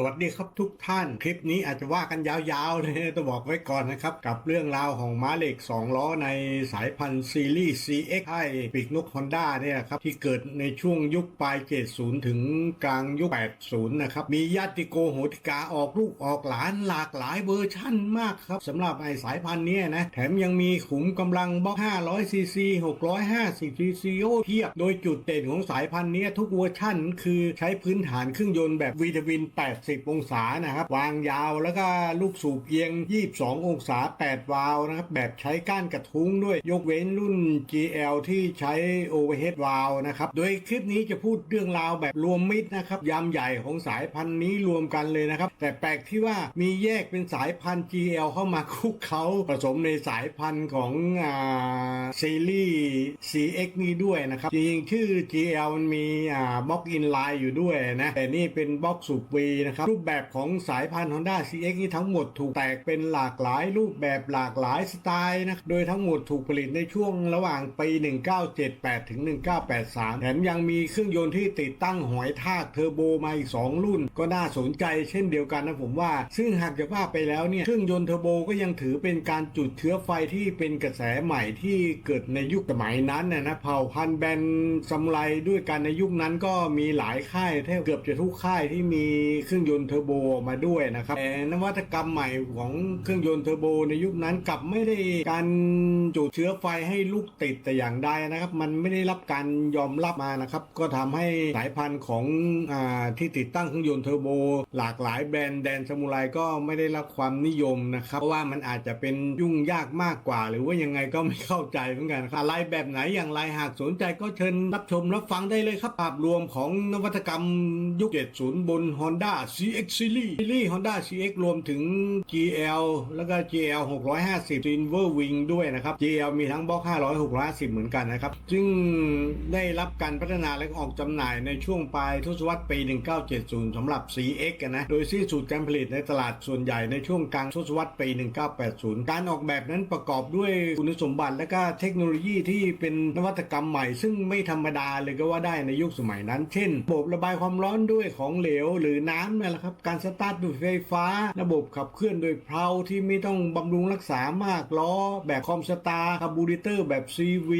สวัสดีครับทุกท่าน คลิปนี้อาจจะว่ากันยาวๆเลยต้องบอกไว้ก่อนนะครับ กับเรื่องราวของม้าเหล็ก 2 ล้อในสายพันธุ์ซีรีส์ CX ให้ปีกนกฮอนด้าเนี่ยครับ ที่เกิดในช่วงยุคปลาย 70 ถึงกลางยุค 80 นะครับ มีญาติโกโหติกาออกลูกออกหลานหลากหลายเวอร์ชั่นมากครับสำหรับไอ้สายพันธุ์นี้นะ แถมยังมีขุมกำลังบล็อก500ซีซี650ซีซีโอเทียบ โดยจุดเด่นของสายพันธุ์นี้ทุกเวอร์ชั่น คือใช้พื้นฐานเครื่องยนต์แบบวีทวิน80องศานะครับ วางยาวแล้วก็ลูกสูบเอียง 22 องศา 8 วาล์วนะครับ แบบใช้ก้านกระทุ้งด้วย ยกเว้นรุ่น GL ที่ใช้ overhead valve นะครับ โดยคลิปนี้จะพูดเรื่องราวแบบรวมมิตรนะครับยามใหญ่ของสายพันธุ์นี้รวมกันเลยนะครับ แต่แปลกที่ว่ามีแยกเป็นสายพันธุ์ GL เข้ามาคุกเขาผสมในสายพันธุ์ของอ่าซีรีส์ CX นี้ด้วยนะครับ จริงๆ ชื่อ GL มันมีอ่าบล็อกอินไลน์อยู่ด้วยนะ แต่นี่เป็นบล็อกสูบวีนะครับรูปแบบของสายพันธุ์ Honda CX นี่ทั้งหมดถูกแตกเป็นหลากหลายรูปแบบหลากหลายสไตล์นะโดยทั้งหมดถูกผลิตในช่วงระหว่างปี 1978 ถึง 1983 แถมยังมีเครื่องยนต์ที่ติดตั้งหอยทากเทอร์โบมาอีก 2 รุ่น ก็น่าสนใจเช่นเดียวกันนะผมว่า ซึ่งหากจะว่าไปแล้วเนี่ยเครื่องยนต์เทอร์โบก็ยังถือเป็นการจุดเชื้อไฟที่เป็นกระแสใหม่ที่เกิดในยุคสมัยนั้นนะนะเผ่าพันธุ์แบนซามูไรด้วยกันในยุคนั้นก็มีหลายค่ายแทบเกือบจะทุกค่ายที่มีเครื่องื่องยนต์เทอร์โบออกมาด้วยนะครับแต่นวัตกรรมใหม่ของเครื่องยนต์เทอร์โบในยุคนั้นกลับไม่ได้การจุดเชื้อไฟให้ลูกติดแต่อย่างใดนะครับ มันไม่ได้รับการยอมรับมานะครับ ก็ทำให้สายพันธุ์ของอที่ติดตั้งเครื่องยนต์เทอร์โบ หลากหลายแบรนด์แดนซามูไรก็ไม่ได้รับความนิยมนะครับเพราะว่ามันอาจจะเป็นยุ่งยากมากกว่า หรือว่ายังไงก็ไม่เข้าใจเหมือนกันครับอะไรแบบไหนอย่างไรหากสนใจก็เชิญรับชมรับฟังได้เลยครับภาพรวมของนวัตกรรมยุค70บน Honda CX Series ซีรีส์ Honda CX รวมถึง GL แล้วก็ GL 650 Silver Wing ด้วยนะครับ GL มีทั้งบล็อก 500 650 เหมือนกันนะครับ ซึ่งได้รับการพัฒนาและออกจำหน่ายในช่วงปลายทศวรรษปี 1970 สำหรับ CX อะนะ โดยสิ้นสุดการผลิตในตลาดส่วนใหญ่ในช่วงกลางทศวรรษปี 1980 การออกแบบนั้นประกอบด้วยคุณสมบัติและก็เทคโนโลยีที่เป็นนวัตกรรมใหม่ ซึ่งไม่ธรรมดาเลยก็ว่าได้ในยุคสมัยนั้น เช่นระบบระบายความร้อนด้วยของเหลวหรือน้ำนั่นแหละครับ การสตาร์ทด้วยไฟฟ้า ระบบขับเคลื่อนโดยเพลาที่ไม่ต้องบำรุงรักษามากล้อ แบบคอมสตาร์คาบูริเตอร์แบบ CV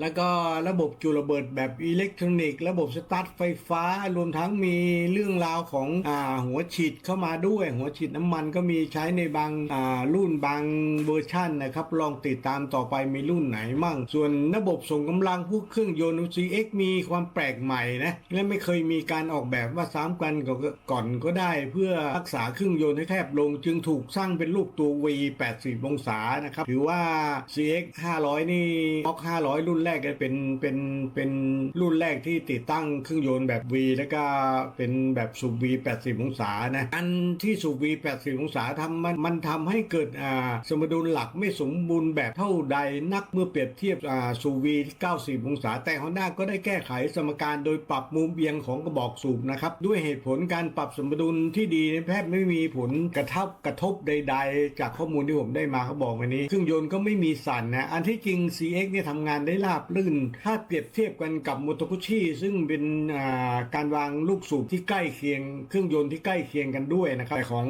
แล้วก็ระบบจุลระเบิดแบบอิเล็กทรอนิกส์ระบบสตาร์ทไฟฟ้า รวมทั้งมีเรื่องราวของอ่าหัวฉีดเข้ามาด้วย หัวฉีดน้ำมันก็มีใช้ในบางอ่ารุ่นบางเวอร์ชันนะครับ ลองติดตามต่อไปมีรุ่นไหนมั่ง ส่วนระบบส่งกำลังพวกเครื่องยนต์ CX มีความแปลกใหม่นะและไม่เคยมีการออกแบบว่าซ้ำกันก่อนก็ได้เพื่อรักษาเครื่องยนต์ให้แคบลง จึงถูกสร้างเป็นรูปตัว V 80องศานะครับถือว่า CX 500 นี่บล็อก500 รุ่นแรกเลยเป็นเป็นเป็นรุ่นแรกที่ติดตั้งเครื่องยนต์แบบ V แล้วก็เป็นแบบสูบ V 80องศานะอันที่สูบ V 80องศาทำมันมันทำให้เกิดอ่าสมดุลหลักไม่สมบูรณ์แบบเท่าใดนักเมื่อเปรียบเทียบอ่าสูบ V 90องศาแต่ Honda ก็ได้แก้ไขสมการโดยปรับมุมเอียงของกระบอกสูบนะครับด้วยเหตุผลการปรับสมดุลที่ดีแทบไม่มีผลกระทบกระทบใด ๆ จากข้อมูลที่ผมได้มาเขาบอกวันนี้เครื่องยนต์ก็ไม่มีสั่นนะอันที่จริง CX เนี่ยทำงานได้ราบรื่น ถ้าเปรียบเทียบกันกับม o โตกุชิซึ่งเป็นการวางลูกสูบที่ใกล้เคียง เครื่องยนต์ที่ใกล้เคียงกันด้วยนะครับแต่ของ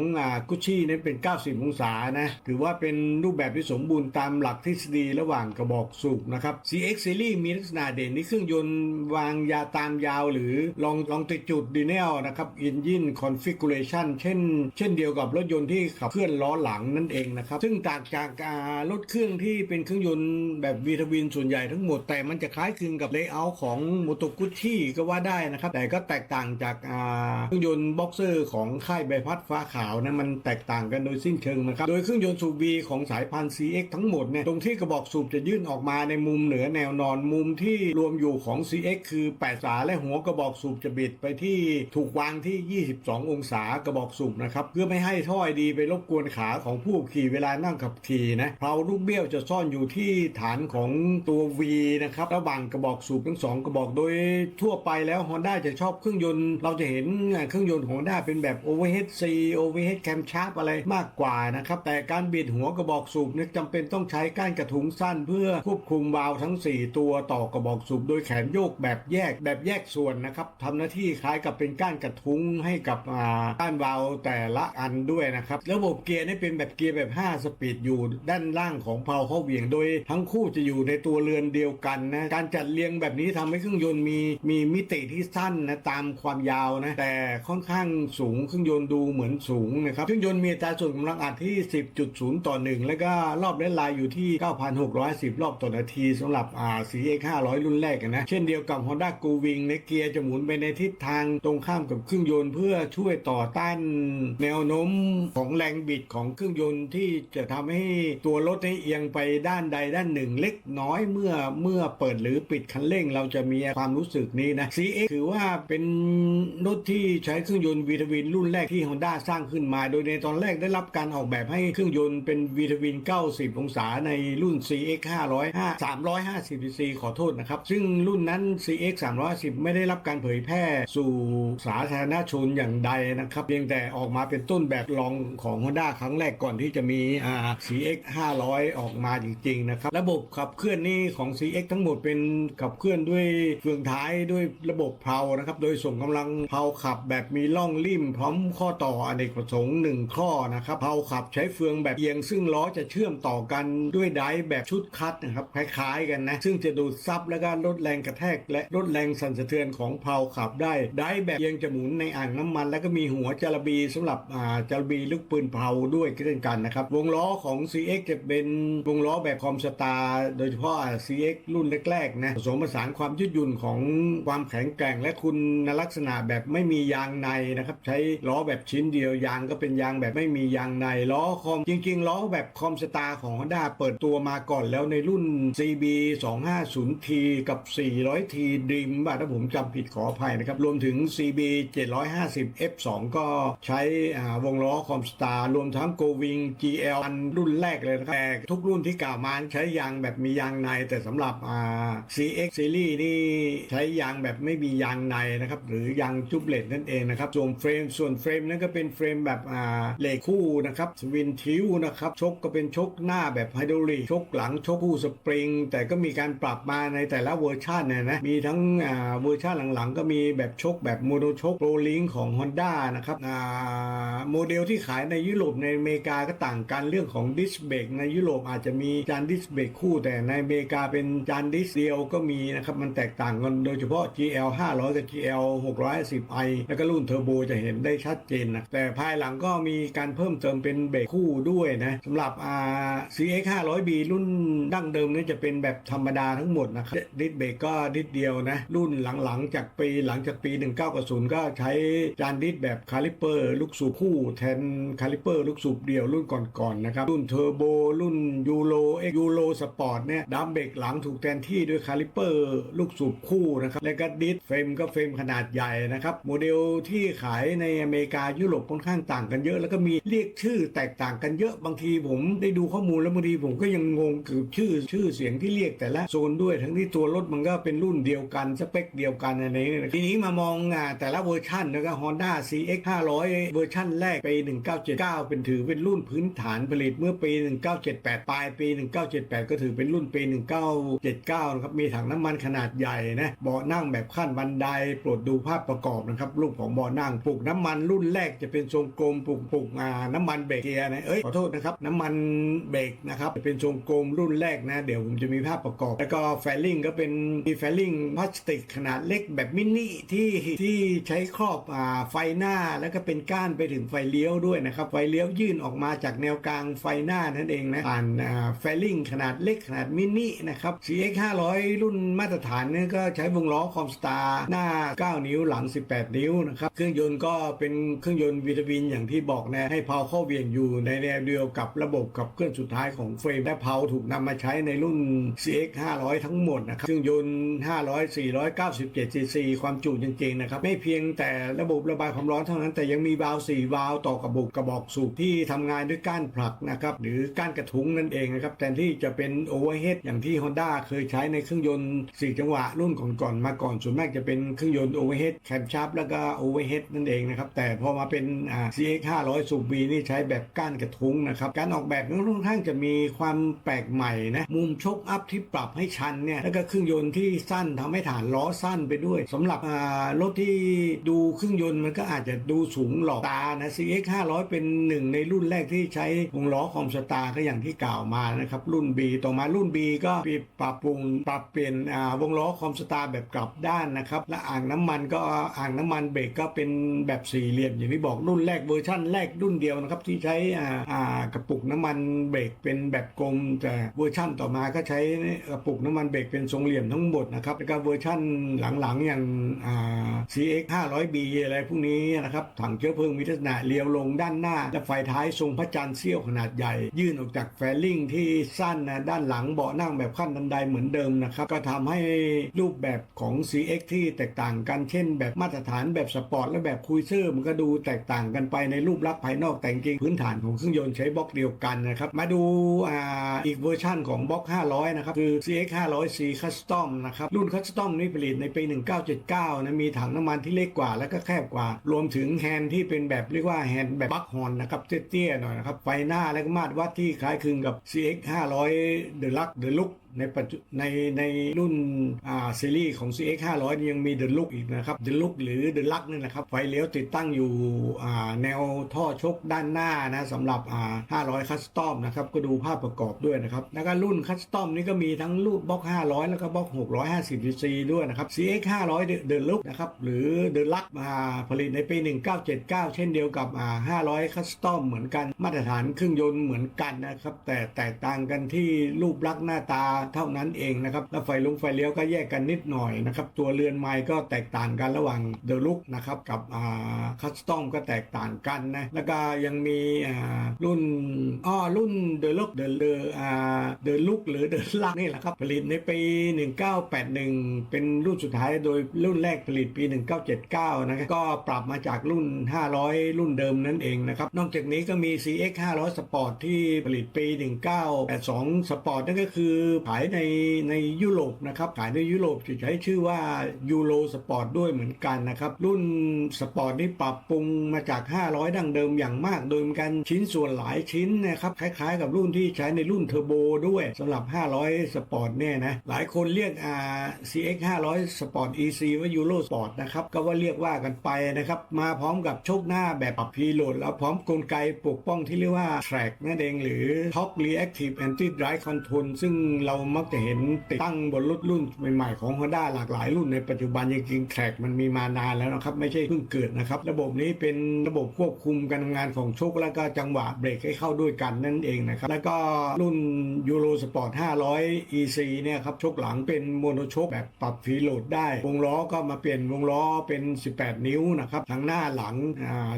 กุชินั้นเป็น 90 องศานะถือว่าเป็นรูปแบบที่สมบูรณ์ตามหลักทฤษฎีระหว่างกระบอกสูบนะครับ CX Series มีลักษณะเด่นที่เครื่องยนต์วางยาตามยาว หรือลองลองติดจุดดีเนลนะครับ Engine Configuration เช่น เช่นเดียวกับรถยนต์ที่ขับเคลื่อนล้อหลังนั่นเองนะครับ ซึ่งต่างจากรถเครื่องที่เป็นเครื่องยนต์แบบวีทวินส่วนใหญ่ทั้งหมด แต่มันจะคล้ายคลึงกับเลเยอร์ของโมโตกุชิก็ว่าได้นะครับ แต่ก็แตกต่างจากเครื่องยนต์บ็อกเซอร์ของค่ายใบพัดฟ้าขาวนะมันแตกต่างกันโดยสิ้นเชิงนะครับ โดยเครื่องยนต์สูบ V ของสายพันธุ์ CX ทั้งหมดเนี่ยตรงที่กระบอกสูบจะยื่นออกมาในมุมเหนือแนวนอนมุมที่รวมอยู่ของ CX คือ 8 สาและหัวกระบอกสูบจะบิดไปที่ถูกวางที่ 22องศากระบอกสูบนะครับ เพื่อไม่ให้ถ้อยดีไปรบกวนขาของผู้ขี่เวลานั่งขับขี่นะเพราลูกเบี้ยวจะซ่อนอยู่ที่ฐานของตัว V นะครับระหว่างกระบอกสูบทั้งสองกระบอกโดยทั่วไปแล้ว Honda จะชอบเครื่องยนต์เราจะเห็นเครื่องยนต์ของ Honda เป็นแบบ overhead C overhead camshaft อะไรมากกว่านะครับแต่การบิดหัวกระบอกสูบเนี่ยจำเป็นต้องใช้ก้านกระทุงสั้น เพื่อควบคุมวาล์วทั้ง 4 ตัวต่อกระบอกสูบโดยแขนโยกแบบแยกแบบแยกส่วนนะครับทำหน้าที่คล้ายกับเป็นก้านกระทุงให้กับด้านวาล์วแต่ละอันด้วยนะครับ ระบบเกียร์นี่เป็นแบบเกียร์แบบ 5 สปีดอยู่ด้านล่างของเพลาเข้าเหวี่ยงโดย ทั้งคู่จะอยู่ในตัวเรือนเดียวกันนะการจัดเรียงแบบนี้ทำให้เครื่องยนต์มีมีมิติที่สั้นนะตามความยาวนะแต่ค่อนข้างสูงเครื่องยนต์ดูเหมือนสูงนะครับเครื่องยนต์มีอัตราส่วนกำลังอัดที่ 10.0 ต่อ 1 แล้วก็รอบเลนลน์อยู่ที่ 9,610 รอบต่อนาทีสำหรับอ่า CX 500 รุ่นแรกนะเช่นเดียวกับ Honda g o w i n g ในเกียร์จะหมุนไปในทิศทางตรงข้ามกับเครื่องยนต์เพื่อช่วยต่อต้านแนวโน้มของแรงบิดของเครื่องยนต์ที่จะทำให้ตัวรถให้เอียงไปด้านใดด้านหนึ่งเล็กน้อยเมื่อเมื่อเปิดหรือปิดคันเร่ง เราจะมีความรู้สึกนี้นะ CX ถือว่าเป็นรถที่ใช้เครื่องยนต์วีทวินรุ่นแรกที่ Honda สร้างขึ้นมา โดยในตอนแรกได้รับการออกแบบให้เครื่องยนต์เป็นวีทวิน 90 องศาในรุ่น CX 500 350 cc ขอโทษนะครับ ซึ่งรุ่นนั้น CX 310 ไม่ได้รับการเผยแพร่สู่สาธารณชนอย่างใดนะครับ เพียงแต่ออกมาเป็นต้นแบบลองของ Honda ครั้งแรกก่อนที่จะมีอ่า CX 500 ออกมาจริงๆนะครับ ระบบขับเคลื่อนนี่ของ CX ทั้งหมดเป็นขับเคลื่อนด้วยเฟืองท้ายด้วยระบบเพลานะครับ โดยส่งกำลังเพลาขับแบบมีล่องลิ่มพร้อมข้อต่ออเนกประสงค์หนึ่งข้อนะครับเพลาขับใช้เฟืองแบบเอียง ซึ่งล้อจะเชื่อมต่อกันด้วยไดแบบชุดคัดนะครับคล้ายๆกันนะซึ่งจะดูดซับและก็ลดแรงกระแทก และลดแรงสั่นสะเทือนของเพลาขับได้ไดแบบเอียงจะหมุนในอ่างน้ำมันแล้วก็มีหัวจารบีสำหรับจารบีลูกปืนเพลาด้วยเช่นกันนะครับ วงล้อของ CX จะเป็นวงล้อแบบคอมสตาร์โดยเฉพาะ CX รุ่นแรกๆนะผสมผสานความยืดหยุ่นของความแข็งแกร่งและคุณลักษณะแบบไม่มียางในนะครับ ใช้ล้อแบบชิ้นเดียวยางก็เป็นยางแบบไม่มียางในล้อคอมจริง ๆ ล้อแบบคอมสตาร์ของ Honda เปิดตัวมาก่อนแล้วในรุ่น CB 250T กับ 400T Dream บ้าถ้าผมจำผิดขออภัยนะครับ รวมถึง CB 750 F2 ก็ใช้วงล้อคอมสตาร์รวมทั้ง Go Wing GL อันรุ่นแรกเลยนะครับแต่ทุกรุ่นที่กล่าวมาใช้ยางแบบมียางใน แต่สำหรับ CX Series นี่ใช้ยางแบบไม่มียางในนะครับหรือยางจุบเลตนั่นเองนะครับส่วนเฟรมส่วนเฟรมนั้นก็เป็นเฟรมแบบเหล็กคู่นะครับสวินทิวนะครับชกก็เป็นชกหน้าแบบไฮดรอลิกชกหลังชกคู่สปริง แต่ก็มีการปรับมาในแต่ละเวอร์ชันเนี่ยนะมีทั้งเวอร์ชันหลังๆ ก็มีแบบชกแบบโมโนชกโรลิงของ Honda ได้นะครับโมเดลที่ขายในยุโรปในอเมริกาก็ต่างกันเรื่องของดิสเบรกในยุโรปอาจจะมีจานดิสเบรกคู่ แต่ในอเมริกาเป็นจานดิสเดียวก็มีนะครับมันแตกต่างกันโดยเฉพาะ GL 500 กับ GL 610i แล้วก็รุ่นเทอร์โบจะเห็นได้ชัดเจนนะแต่ภายหลังก็มีการเพิ่มเติมเป็นเบรกคู่ด้วยนะสำหรับอ่า CX 500B รุ่นดั้งเดิมนี่จะเป็นแบบธรรมดาทั้งหมดนะครับดิสเบรกก็ดิสเดียวนะรุ่นหลังๆจากปีหลังจากปี 1990 ก็ใช้จานดิสแบบคาลิเปอร์ลูกสูบคู่แทนคาลิเปอร์ลูกสูบเดี่ยวรุ่นก่อนๆนะครับ รุ่นเทอร์โบรุ่นยูโรเอ็กยูโรสปอร์ตเนี่ยดัมเบรกหลังถูกแทนที่ด้วยคาลิเปอร์ลูกสูบคู่นะครับและก็ดิสเฟรมก็เฟรมขนาดใหญ่นะครับโมเดลที่ขายในอเมริกายุโรปค่อนข้างต่างกันเยอะ แล้วก็มีเรียกชื่อแตกต่างกันเยอะบางทีผมได้ดูข้อมูลแล้วบางทีผมก็ยังงงกับชื่อชื่อเสียงที่เรียกแต่ละโซนด้วยทั้งที่ตัวรถมันก็เป็นรุ่นเดียวกันสเปคเดียวกันอะไรนี้ทีนี้มามองแต่ละเวอร์ชันนะครับ Honda CX 500เวอร์ชันแรกปี 1979 เป็นถือเป็นรุ่นพื้นฐานผลิตเมื่อปี 1978 ปลายปี 1978 ก็ถือเป็นรุ่นปี 1979 นะครับ มีถังน้ำมันขนาดใหญ่นะเบาะนั่งแบบขั้นบันไดโปรดดูภาพประกอบนะครับรูปของเบาะนั่งปลูกน้ำมันรุ่นแรกจะเป็นทรงกลมปลูกปลูกอ่าน้ำมันเบรกเกียร์นะเอ้ยขอโทษนะครับน้ำมันเบรกนะครับจะเป็นทรงกลมรุ่นแรกนะ เดี๋ยวผมจะมีภาพประกอบ แล้วก็แฟลลิ่งก็เป็นมีแฟลลิ่งพลาสติกขนาดเล็กแบบมินิที่ที่ใช้ครอบอ่าไฟหน้าแล้วก็เป็นก้านไปถึงไฟเลี้ยวด้วยนะครับ ไฟเลี้ยวยื่นออกมาจากแนวกลางไฟหน้านั่นเองนะผ่านแฟลลิ่งขนาดเล็กขนาดมินินะครับ CX 500 รุ่นมาตรฐานเนี่ยก็ใช้วงล้อคอมสตาร์หน้า 9 นิ้วหลัง 18 นิ้วนะครับ เครื่องยนต์ก็เป็นเครื่องยนต์วิตามินอย่างที่บอกนะให้เพาเข้าเวียงอยู่ในแนวเดียวกับระบบขับเคลื่อนสุดท้ายของเฟรมและเพาถูกนำมาใช้ในรุ่น CX 500 ทั้งหมดนะครับเครื่องยนต์ 500 497 cc ความจุจริงๆนะครับไม่เพียงแต่ระบบระบายความร้อนเท่านั้นแต่ยังมีวาล์ว4วาล์วต่อกับบุกกระบอกสูบที่ทำงานด้วยก้านผลักนะครับหรือก้านกระทุ้งนั่นเองนะครับแทนที่จะเป็นโอเวอร์เฮดอย่างที่ Honda เคยใช้ในเครื่องยนต์ 4 จังหวะรุ่นก่อนๆมาก่อนส่วนมากจะเป็นเครื่องยนต์โอเวอร์เฮดแคมชาร์ปแล้วก็โอเวอร์เฮดนั่นเองนะครับแต่พอมาเป็น CX 500สูบ B นี่ใช้แบบก้านกระทุ้งนะครับการออกแบบนั้นค่อนข้างจะมีความแปลกใหม่นะมุมชกอัพที่ปรับให้ชันเนี่ยแล้วก็เครื่องยนต์ที่สั้นทำให้ฐานล้อสั้นไปด้วยสำหรับรถที่ดูเครื่องยนต์มันก็อาจจะดูสูงหลอกตานะ CX 500 เป็นหนึ่งในรุ่นแรกที่ใช้วงล้อคอมสตาร์ก็อย่างที่กล่าวมานะครับ รุ่น B ต่อมารุ่น B ก็มีปรับปรุงปรับเปลี่ยนวงล้อคอมสตาร์แบบกลับด้านนะครับ และอ่างน้ำมันก็อ่างน้ำมันเบรกก็เป็นแบบสี่เหลี่ยมอย่างที่บอกรุ่นแรกเวอร์ชั่นแรกรุ่นเดียวนะครับที่ใช้กระปุกน้ำมันเบรกเป็นแบบกลม แต่เวอร์ชั่นต่อมาก็ใช้กระปุกน้ำมันเบรกเป็นทรงเหลี่ยมทั้งหมดนะครับแล้วก็เวอร์ชั่นหลังๆอย่าง CX 500B อะไรพวกนี้นี่นะครับถังเชื้อเพลิงมีลักษณะเลี้ยวลงด้านหน้า และไฟท้ายทรงพระจันทร์เสี้ยวขนาดใหญ่ ยื่นออกจากแฟลลิ่งที่สั้นนะด้านหลังเบาะนั่งแบบขั้นบันไดเหมือนเดิมนะครับก็ทำให้รูปแบบของ CX ที่แตกต่างกันเช่น แบบมาตรฐานแบบสปอร์ตและแบบคุยเซอร์มันก็ดูแตกต่างกันไปในรูปลักษณ์ภายนอกแต่จริงพื้นฐานของเครื่องยนต์ใช้บล็อกเดียวกันนะครับมาดูอ่าอีกเวอร์ชั่นของบล็อก500นะครับคือ CX 500C Custom นะครับรุ่น Custom นี่ผลิตในปี 1979นะมีถังน้ำมันที่เล็กกว่าและก็แคบกว่ารวมถึงแฮนด์ที่เป็นแบบเรียกว่าแฮนด์แบบบัคฮอนนะครับเตี้ยๆหน่อยนะครับไฟหน้าและมาตรวัดที่คล้ายคลึงกับ CX 500 The Lux The Look ในปัจจุในในรุ่นอ่าซีรีส์ของ CX 500นี่ยังมี The Look อีกนะครับ The Look หรือ The Lux นี่นะครับไฟเลี้ยวติดตั้งอยู่อ่าแนวท่อชกด้านหน้านะสำหรับอ่า500คัสตอมนะครับก็ดูภาพประกอบด้วยนะครับแล้วก็รุ่นคัสตอมนี่ก็มีทั้งรุ่นบล็อก 500 แล้วก็บล็อก 650 cc ด้วยนะครับ CX 500 The- The Look นะครับหรือ The Lux มาผลิตในปี 1979 เช่นเดียวกับอ่า500คัสตอมเหมือนกันมาตรฐานเครื่องยนต์เหมือนกันนะครับแต่แตกต่างกันที่รูปลักษณ์หน้าตาเท่านั้นเองนะครับแล้วไฟลุงไฟเลี้ยวก็แยกกันนิดหน่อยนะครับตัวเรือนไม้ก็แตกต่างกันระหว่าง The Look นะครับกับอ่าคัสตอมก็แตกต่างกันนะแล้วก็ยังมีอ่ารุ่นอ้อรุ่น The Look The The อ่า The Look หรือ The Lux นี่แหละครับผลิตในปี 1981 เป็นรุ่นสุดท้ายโดยรุ่นแรกผลิตปี 1979 นะครับก็ปรับมาจากรุ่น 500 รุ่นเดิมนั่นเองนะครับนอกจากนี้ก็มี CX 500 Sport ที่ผลิตปี 1982 Sport นั่นก็คือขาายในในยุโรปนะครับขายในยุโรปจะใช้ชื่อว่ายูโรสปอร์ตด้วยเหมือนกันนะครับ รุ่นสปอร์ตนี่ปรับปรุงมาจาก 500 ดั้งเดิมอย่างมากโดยมีการชิ้นส่วนหลายชิ้นนะครับคล้ายๆ กับรุ่นที่ใช้ในรุ่นเทอร์โบด้วยสำหรับ 500 สปอร์ตเนี่ยนะหลายคนเรียกอ่า CX 500 Sport EC ว่ายูโรสปอร์ตนะครับก็ว่าเรียกว่ากันไปนะครับมาพร้อมกับโชคหน้าแบบปรับพีโหลดแล้วพร้อมกลไกปกป้องที่เรียกว่า track นั่นเองหรือ Top Reactive Anti Drive Control ซึ่งเรามักจะเห็นติดตั้งบนรถรุ่นใหม่ๆของ Honda หลากหลายรุ่นในปัจจุบันจริงๆ track มันมีมานานแล้วนะครับ ไม่ใช่เพิ่งเกิดนะครับ ระบบนี้เป็นระบบควบคุมการทำงานของโชคและก็จังหวะเบรกให้เข้าด้วยกันนั่นเองนะครับ แล้วก็รุ่น Euro Sport 500 EC เนี่ยครับโชคหลังเป็นโมโนโชคแบบปรับฟีโหลดได้ วงล้อก็มาเปลี่ยนวงล้อเป็น 18 นิ้วนะครับทั้งหน้าหลัง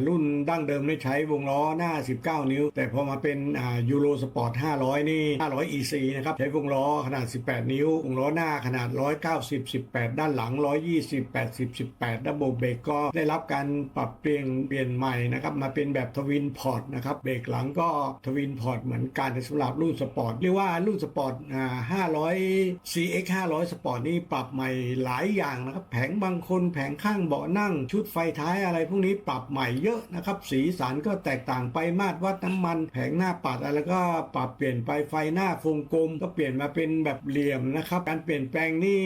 รุ่นดั้งเดิมได้ใช้วงล้อหน้า 19 นิ้ว แต่พอมาเป็นอ่า Euro Sport 500 นี่ 500 EC นะครับใช้วงล้อขนาด 18 นิ้ววงล้อหน้าขนาด 190 18 ด้านหลัง 120 80 18ระบบเบรกก็ได้รับการปรับเปลี่ยนเปลี่ยนใหม่นะครับมาเป็นแบบทวินพอร์ตนะครับเบรกหลังก็ทวินพอร์ตเหมือนกันสำหรับรุ่นสปอร์ตเรียกว่ารุ่นสปอร์ตอ่า500 CX 500 สปอร์ตนี่ปรับใหม่หลายอย่างนะครับแผงบางคนแผงข้างเบาะนั่งชุดไฟท้ายอะไรพวกนี้ปรับใหม่เยอะนะครับสีสันก็แตกต่างไปมาตรวัดน้ำมัน แผงหน้าปัดอะไรก็ปรับเปลี่ยนไปไฟหน้าโครงกลมก็เปลี่ยนมาเป็นแบบเหลี่ยมนะครับ การเปลี่ยนแปลงนี่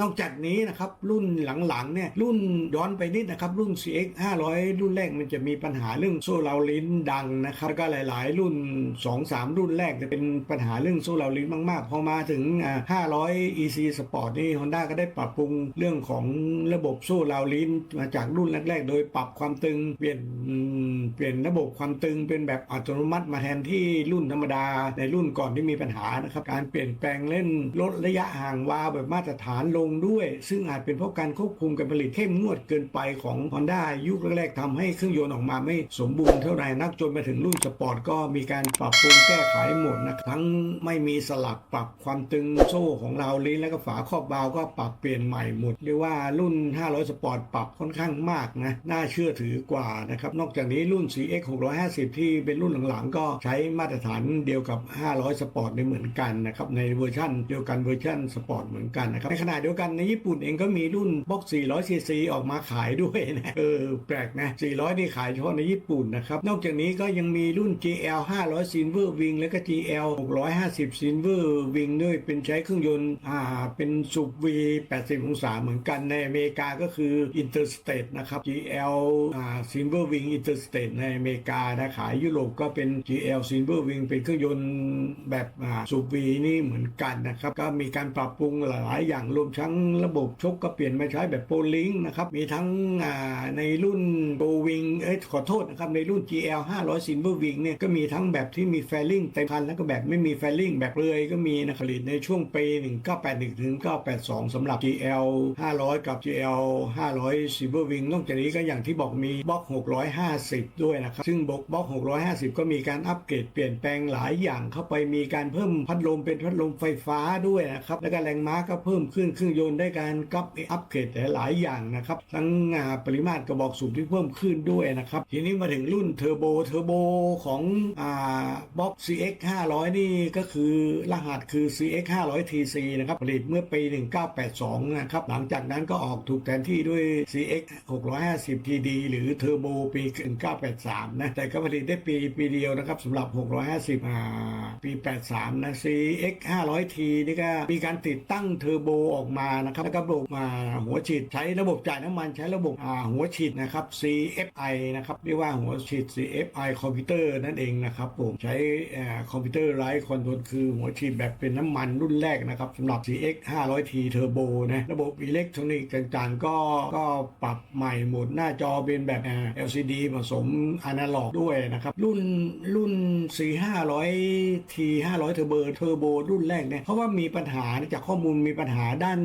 นอกจากนี้นะครับรุ่นหลังๆเนี่ยรุ่นย้อนไปนิดนะครับรุ่น CX 500 รุ่นแรกมันจะมีปัญหาเรื่องโซ่เราลิ้นดังนะครับแล้วก็หลาย ๆ รุ่น 2-3 รุ่นแรกจะเป็นปัญหาเรื่องโซ่เราลิ้นมากๆพอมาถึงอ่า500 EC Sport นี่ Honda ก็ได้ปรับปรุงเรื่องของระบบโซ่เราลิ้นมาจากรุ่นแรก ๆ โดยปรับความตึงเปลี่ยนเปลี่ยนระบบความตึงเป็นแบบอัตโนมัติมาแทนที่รุ่นธรรมดาในรุ่นก่อนที่มีปัญหานะครับการเปลี่ยนแปลงเล่นลดระยะห่างวาวแบบมาตรฐานลงด้วย ซึ่งอาจเป็นเพราะการควบคุมการผลิตเข้มงวดเกินไปของ Honda ยุคแรกๆทำให้เครื่องยนต์ออกมาไม่สมบูรณ์เท่าไหร่นักจนมาถึงรุ่นสปอร์ตก็มีการปรับปรุงแก้ไขหมดนะทั้งไม่มีสลักปรับความตึงโซ่ของเราลิ้นแล้วก็ฝาครอบบาวก็ปรับเปลี่ยนใหม่หมดเรียกว่ารุ่น 500 สปอร์ตปรับค่อนข้างมากนะน่าเชื่อถือกว่านะครับนอกจากนี้รุ่น CX 650 ที่เป็นรุ่นหลังๆ ก็ใช้มาตรฐานเดียวกับ 500 สปอร์ตได้เหมือนกันนะครับในเวอร์ชันเดียวกันเวอร์ชันสปอร์ตเหมือนกันนะครับในขณะเดียวกันในญี่ปุ่นเองก็มีรุ่นบล็อก400ซีซีออกมาขายด้วยนะเออแปลกนะ 400 นี่ขายเฉพาะในญี่ปุ่นนะครับ นอกจากนี้ก็ยังมีรุ่น GL 500 Silver Wing แล้วก็ GL 650 Silver Wing ด้วยเป็นใช้เครื่องยนต์อ่าเป็นสูบ V 80 องศาเหมือนกันในอเมริกาก็คือ Interstate นะครับ GL อ่า Silver Wing Interstate ในอเมริกานะขายยุโรปก็เป็น GL Silver Wing เป็นเครื่องยนต์แบบอ่าสูบ V นี่เหมือนกันนะครับก็มีการปรับปรุงหลายๆ อย่างรวมทั้งระบบชกก็เปลี่ยนมาใช้แบบโปรลิงนะครับมีทั้งในรุ่นโปรวิงเอ้ยขอโทษนะครับในรุ่น GL 500 Silver Wing เนี่ยก็มีทั้งแบบที่มีแฟลิงเต็มคันแล้วก็แบบไม่มีแฟลิงแบบเปลือยก็มีนะผลิตในช่วงปี 1981ถึง982สำหรับ GL 500 กับ GL 500 Silver Wing นอกจากนี้ก็อย่างที่บอกมีบล็อก 650 ด้วยนะครับซึ่งบล็อกบล็อก650 ก็มีการอัปเกรดเปลี่ยนแปลงหลายอย่างเข้าไปมีการเพิ่มพัดลมเป็นพัดลมไฟฟ้าด้วยนะครับ แล้วก็แรงม้าก็เพิ่มขึ้นเครื่องยนต์ได้การกับอัปเกรดหลายอย่างนะครับ ทั้งปริมาตรกระบอกสูบที่เพิ่มขึ้นด้วยนะครับ ทีนี้มาถึงรุ่นเทอร์โบเทอร์โบของอ่าบ็อก CX 500 นี่ก็คือรหัสคือ CX 500 TC นะครับ ผลิตเมื่อปี 1982 นะครับ หลังจากนั้นก็ออกถูกแทนที่ด้วย CX 650 TD หรือเทอร์โบปี 1983 นะ แต่ก็ผลิตได้ปีปีเดียวนะครับสำหรับ 650อ่าปี 83 นะ CX 500T นี่ก็มีการติดตั้งเทอร์โบออกมานะครับแล้วก็ระบบอ่าหัวฉีดใช้ระบบจ่ายน้ำมันใช้ระบบหัวฉีดนะครับ CFI นะครับเรียกว่าหัวฉีด CFI คอมพิวเตอร์นั่นเองนะครับผมใช้คอมพิวเตอร์ไร้คอนโทรลคือหัวฉีดแบบเป็นน้ำมันรุ่นแรกนะครับสำหรับ CX 500T Turbo นะระบบอิเล็กทรอนิกส์ต่างๆ ก็ก็ปรับใหม่หมดหน้าจอเป็นแบบ LCD ผสมอนาล็อกด้วยนะครับรุ่นรุ่น C500T 500 Turbo Turbo รุ่นแรกเนี่ยเพราะว่ามีปัญหาจากข้อมูลมีปัญหาด้าน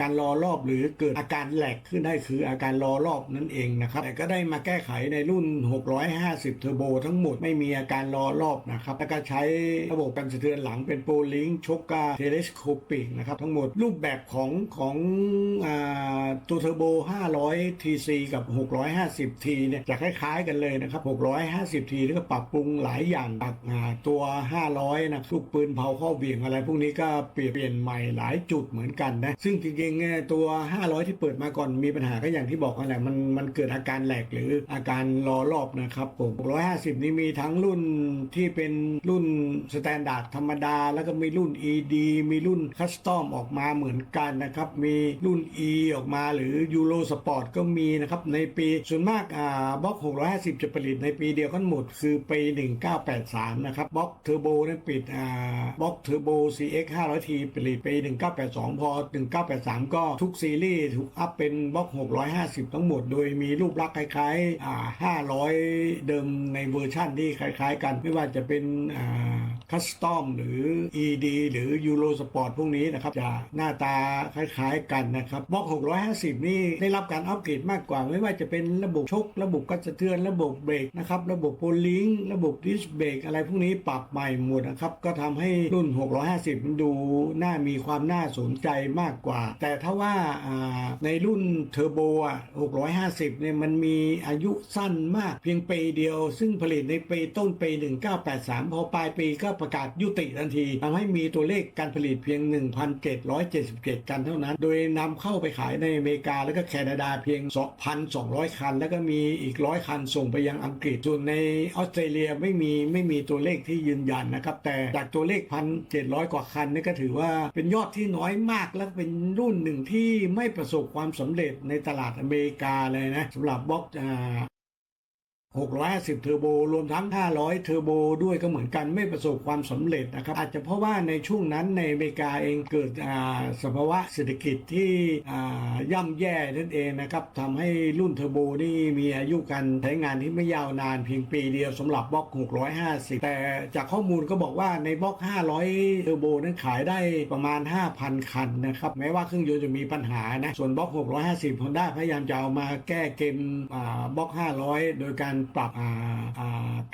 การรอรอบ หรือเกิดอาการแหลกขึ้นได้คืออาการรอรอบนั่นเองนะครับแต่ก็ได้มาแก้ไขในรุ่น 650 Turbo ทั้งหมดไม่มีอาการรอรอบนะครับแล้วก็ใช้ระบบกันสะเทือนหลังเป็นโปรลิงชกกาเทเลสโคปิกนะครับทั้งหมดรูปแบบของของอตัวเทอร์โบ 500 TC กับ 650T เนี่ยจะคล้ายๆกันเลยนะครับ 650T แล้วก็ปรับปรุงหลายอย่างจากตัว 500 นะลูกปืนเผาข้อเบี่ยงอะไรพวกนี้ก็เปลี่ยนเปลี่ยนใหม่หลายจุดเหมือนกันนะ ซึ่งจริงๆตัว 500 ที่เปิดมาก่อนมีปัญหาก็อย่างที่บอกกันแหละมันมันเกิดอาการแหลกหรืออาการรอรอบนะครับผม650 นี่มีทั้งรุ่นที่เป็นรุ่นสแตนดาร์ดธรรมดา แล้วก็มีรุ่น ED มีรุ่นคัสตอมออกมาเหมือนกันนะครับ มีรุ่น E ออกมาหรือยูโรสปอร์ตก็มีนะครับในปีส่วนมากอ่าบล็อก 650 จะผลิตในปีเดียวกันหมด คือปี 1983 นะครับบล็อกเทอร์โบนั้นปิดอ่าบล็อกเทอร์โบ CX 500T ผลิตปี 1982 พอ 1983 ก็ทุกซีรีส์ถูกอัพเป็นบล็อก 650 ทั้งหมด โดยมีรูปลักษณ์คล้ายๆ 500 เดิมในเวอร์ชั่นที่คล้ายๆ กัน ไม่ว่าจะเป็นอ่า คัสตอมหรือ ED หรือยูโรสปอร์ตพวกนี้นะครับจะหน้าตาคล้ายๆกันนะครับบล็อก650 นี่ได้รับการอัปเกรดมากกว่า ไม่ว่าจะเป็นระบบชก ระบบกระสะเทือนระบบเบรกนะครับระบบโพลิงระบบดิสเบรกอะไรพวกนี้ปรับใหม่หมดนะครับก็ทำให้รุ่น 650 มันดูน่ามีความน่าสนใจมากกว่า แต่ถ้าว่าในรุ่นเทอร์โบอะ650 เนี่ยมันมีอายุสั้นมากเพียงปีเดียว ซึ่งผลิตในปีต้นปี 1983 พอปลายปีก็ประกาศยุติทันทีทำให้มีตัวเลขการผลิตเพียง 1,777 กันเท่านั้น โดยนำเข้าไปขายในอเมริกาแล้วก็แคนาดาเพียง 2,200 คัน แล้วก็มีอีกร้อยคันส่งไปยังอังกฤษ ส่วนในออสเตรเลียไม่มีไม่มีตัวเลขที่ยืนยันนะครับ แต่จากตัวเลข 1,700 กว่าคันนี่ก็ถือว่าเป็นยอดที่น้อยมากและเป็นรุ่นหนึ่งที่ไม่ประสบความสำเร็จในตลาดอเมริกาเลยนะสำหรับบล็อกอ่า 650 เทอร์โบ รวมทั้ง 500 เทอร์โบ ด้วยก็เหมือนกันไม่ประสบความสำเร็จนะครับ อาจจะเพราะว่าในช่วงนั้นในอเมริกาเองเกิดอ่าสภาวะเศรษฐกิจที่อ่าย่ำแย่นั่นเองนะครับทำให้รุ่นเทอร์โบนี่มีอายุการใช้งานที่ไม่ยาวนานเพียงปีเดียวสำหรับบล็อก 650 แต่จากข้อมูลก็บอกว่าในบล็อก 500 เทอร์โบนั้นขายได้ประมาณ 5,000 คันนะครับแม้ว่าเครื่องยนต์จะมีปัญหานะส่วนบล็อก 650 Honda พยายามจะเอามาแก้เกมอ่าบล็อก 500 โดยการปรับ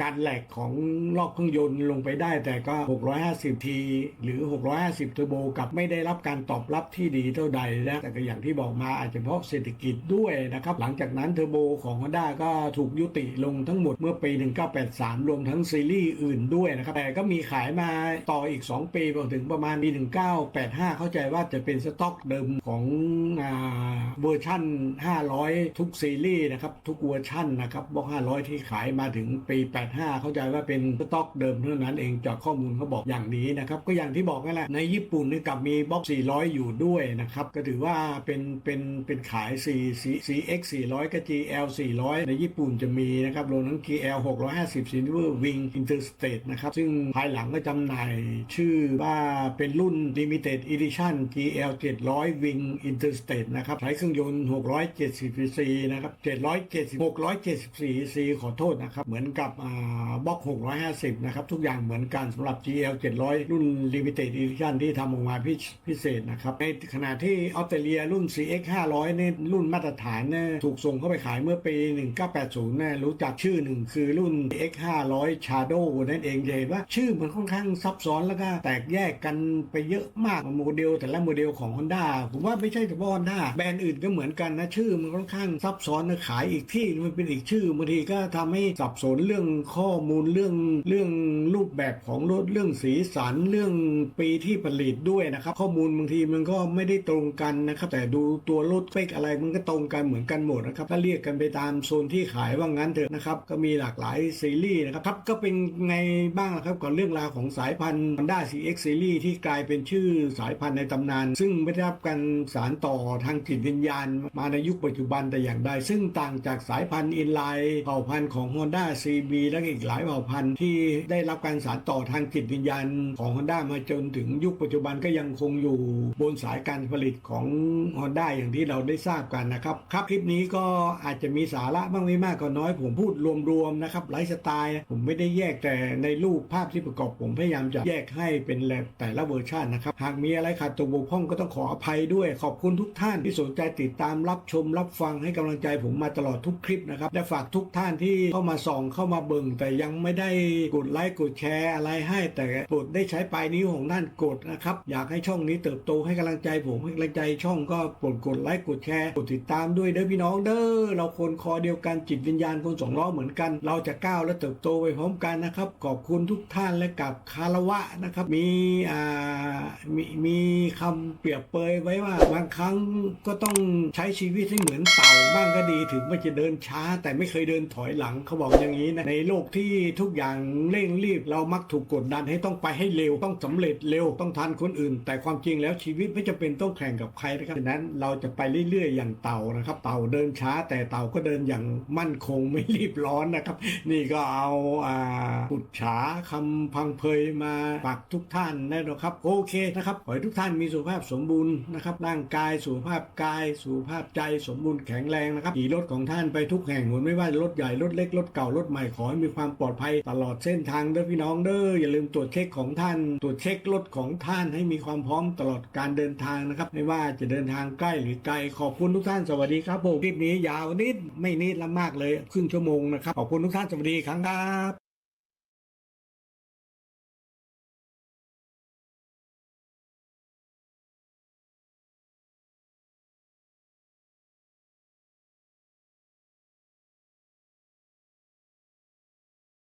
การแหลกของรอบเครื่องยนต์ลงไปได้ แต่ก็ 650 ทีหรือ 650เทอร์โบกับไม่ได้รับการตอบรับที่ดีเท่าใดนะแต่ก็อย่างที่บอกมาอาจจะเพราะเศรษฐกิจด้วยนะครับ หลังจากนั้นเทอร์โบของ Honda ก็ถูกยุติลงทั้งหมดเมื่อปี 1983 รวมทั้งซีรีส์อื่นด้วยนะครับ แต่ก็มีขายมาต่ออีก 2 ปีไปถึงประมาณปี 1985 เข้าใจว่าจะเป็นสต็อกเดิมของอเวอร์ชั่น 500 ทุกซีรีส์นะครับ ทุกเวอร์ชั่นนะครับบล็อก500ที่ขายมาถึงปี 85 เข้าใจว่าเป็นสต็อกเดิมเท่านั้นเองจากข้อมูลเขาบอกอย่างนี้นะครับ ก็อย่างที่บอกนั่นแหละในญี่ปุ่นนี่กลับมีบล็อก 400 อยู่ด้วยนะครับ ก็ถือว่าเป็นเป็นเป็นขาย4 CX 400 กับ GL 400 ในญี่ปุ่นจะมีนะครับรวมทั้ง GL 650 Silver Wing Interstate นะครับ ซึ่งภายหลังก็จำหน่ายชื่อว่าเป็นรุ่น Limited Edition GL 700 Wing Interstate นะครับใช้เครื่องยนต์ 670 cc นะครับ770 670 cc ขอโทษนะครับ เหมือนกับอ่าบล็อก 650 นะครับ ทุกอย่างเหมือนกันสำหรับ GL 700 รุ่น Limited Edition ที่ทำออกมาพิพิเศษนะครับ ในขณะที่ออสเตรเลียรุ่น CX 500เนี่ยรุ่นมาตรฐานเนี่ยถูกส่งเข้าไปขายเมื่อปี 1980เนี่ยรู้จักชื่อหนึ่งคือรุ่น X 500 Shadow นั่นเองเห็นว่าชื่อมันค่อนข้างซับซ้อนแล้วก็แตกแยกกันไปเยอะมากโมเดล แต่ละโมเดลของ Honda ผมว่าไม่ใช่เฉพาะ Honda แบรนด์อื่นก็เหมือนกันนะชื่อมันค่อนข้างซับซ้อนนะขายอีกที่มันเป็นอีกชื่อบางทีก็ทำให้สับสนเรื่องข้อมูลเรื่องเรื่องรูปแบบของรถเรื่องสีสันเรื่องปีที่ผลิตด้วยนะครับ ข้อมูลบางทีมันก็ไม่ได้ตรงกันนะครับ แต่ดูตัวรถเฟกอะไรมันก็ตรงกันเหมือนกันหมดนะครับถ้าเรียกกันไปตามโซนที่ขายว่างั้นเถอะนะครับก็มีหลากหลายซีรีส์นะครับครับก็เป็นไงบ้างล่ะครับกับเรื่องราวของสายพันธุ์ Honda CX Series ที่กลายเป็นชื่อสายพันธุ์ในตำนาน ซึ่งไม่ได้รับการสารต่อทางจิตวิญญาณ มาในยุคปัจจุบันแต่อย่างใดซึ่งต่างจากสายพันธุ์อินไลน์เผ่าพันธุ์ของ Honda CB และอีกหลายเผ่าพันธุ์ที่ได้รับการสารต่อทางจิตวิญญาณของ Honda มาจนถึงยุคปัจจุบันก็ยังคงอยู่บนสายการผลิตของ Honda อย่างที่เราได้ทราบกันนะครับครับคลิปนี้ก็อาจจะมีสาระบ้างไม่มากก็น้อย ผมพูดรวมๆนะครับไลฟ์สไตล์ผมไม่ได้แยกแต่ในรูปภาพที่ประกอบผมพยายามจะแยกให้เป็นแต่ละเวอร์ชันนะครับหากมีอะไรขาดตกบกพร่องก็ต้องขออภัยด้วย ขอบคุณทุกท่านที่สนใจติดตามรับชมรับฟังให้กำลังใจผมมาตลอดทุกคลิปนะครับและฝากทุกท่านที่เข้ามาส่องเข้ามาเบิ่ง แต่ยังไม่ได้กดไลค์กดแชร์อะไรให้แต่โปรดได้ใช้ปลายนิ้วของท่านกดนะครับอยากให้ช่องนี้เติบโตให้กำลังใจผมให้กำลังใจช่องก็โปดกดไลค์กดแชร์กดติดตามด้วยเด้อพี่น้องเด้อเราคนคอเดียวกันจิตวิญญาณคนสองล้อเหมือนกัน เราจะก้าวและเติบโตไปพร้อมกันนะครับขอบคุณทุกท่านและกับคารวะนะครับ มีอ่ามีมีคำเปรียบเปยไว้ว่าบางครั้งก็ต้องใช้ชีวิตให้เหมือนเต่าบ้างก็ดีถึงมันจะเดินช้าแต่ไม่เคยเดินถอยหลังเขาบอกอย่างนี้นะในโลกที่ทุกอย่างเร่งรีบ เรามักถูกกดดันให้ต้องไปให้เร็วต้องสำเร็จเร็วต้องทันคนอื่น แต่ความจริงแล้วชีวิตไม่จำเป็นต้องแข่งกับใครนะครับฉะนั้นเราจะไปเรื่อยๆ อย่างเต่านะครับ เต่าเดินช้า แต่เต่าก็เดินอย่างมั่นคงไม่รีบร้อนนะครับ นี่ก็เอาอ่าปุจฉาคำพังเพยมาฝากทุกท่านนะครับ โอเคนะครับขอให้ทุกท่านมีสุขภาพสมบูรณ์นะครับร่างกายสุขภาพกายสุขภาพใจสมบูรณ์แข็งแรงนะครับขี่รถของท่านไปทุกแห่งหนไม่ว่ารถใหญ่รถเล็กรถเก่ารถใหม่ขอให้มีความปลอดภัยตลอดเส้นทางเด้อพี่น้องเด้ออย่าลืมตรวจเช็คของท่าน ตรวจเช็ครถของท่านให้มีความพร้อมตลอดการเดินทางนะครับไม่ว่าจะเดินทางใกล้หรือไกลขอบคุณทุกท่านสวัสดีครับผมคลิปนี้ยาวนิดไม่นิดละมากเลยครึ่งชั่วโมงนะครับขอบคุณทุกท่านสวัสดีครับ